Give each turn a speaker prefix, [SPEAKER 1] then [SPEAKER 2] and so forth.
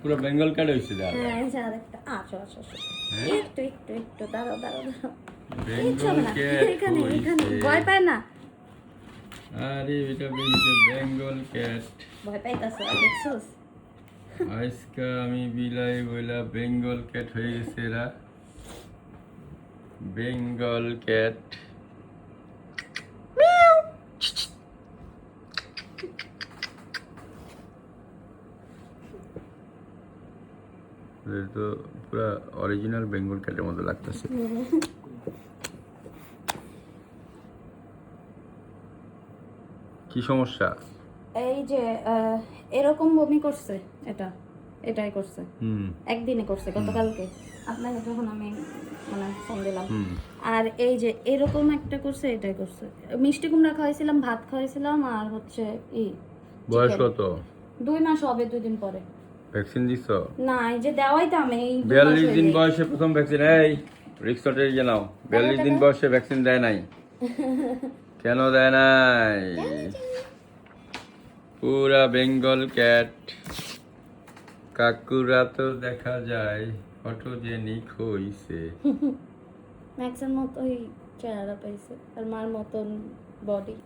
[SPEAKER 1] পুরো বেঙ্গল হয়েছে দাদা
[SPEAKER 2] হ্যাঁ? একটু একটু একটু দাঁড়াও দাঁড়াও
[SPEAKER 1] বেঙ্গল ক্যাট
[SPEAKER 2] এখানে এখানে
[SPEAKER 1] হয়েছে
[SPEAKER 2] ভয় পায় না
[SPEAKER 1] আরে এটা বেঙ্গল ক্যাট
[SPEAKER 2] ভয় পাইতাছ দেখছোস
[SPEAKER 1] আজকে আমি বিলাই বইলা বেঙ্গল ক্যাট হয়ে গেছে এরা বেঙ্গল ক্যাট তো পুরো অরিজিনাল বেঙ্গল ক্যাটের মতো লাগতেছে। কি সমস্যা?
[SPEAKER 2] এই যে এরকম বমি করছে এটা এটাই করছে। একদিনে করছে গতকালকে। আপনাকে যখন আমি মানে ফোন দিলাম। আর এই যে এরকম একটা করছে এটাই করছে। মিষ্টি কুমড়া খাওয়াইছিলাম ভাত খাওয়াইছিলাম আর হচ্ছে ই
[SPEAKER 1] বয়স কত?
[SPEAKER 2] দুই মাস হবে দুই দিন পরে।
[SPEAKER 1] ভ্যাকসিন দিছ?
[SPEAKER 2] না এই যে দেওয়াই তো আমি এই দুই মাস
[SPEAKER 1] বিয়াল্লিশ
[SPEAKER 2] হয়ে
[SPEAKER 1] দিন বয়সে প্রথম ভ্যাকসিন এই রিক্সটে জানাও। বিয়াল্লিশ দিন বয়সে ভ্যাকসিন দেয় নাই। কেন দেয় নাই? পুরা বেঙ্গল ক্যাট কাকুরা তো দেখা যায় ফটোজেনিক হইছে।
[SPEAKER 2] ম্যাক্সের মতো ওই চেহারা পাইছে আর মার মতন বডি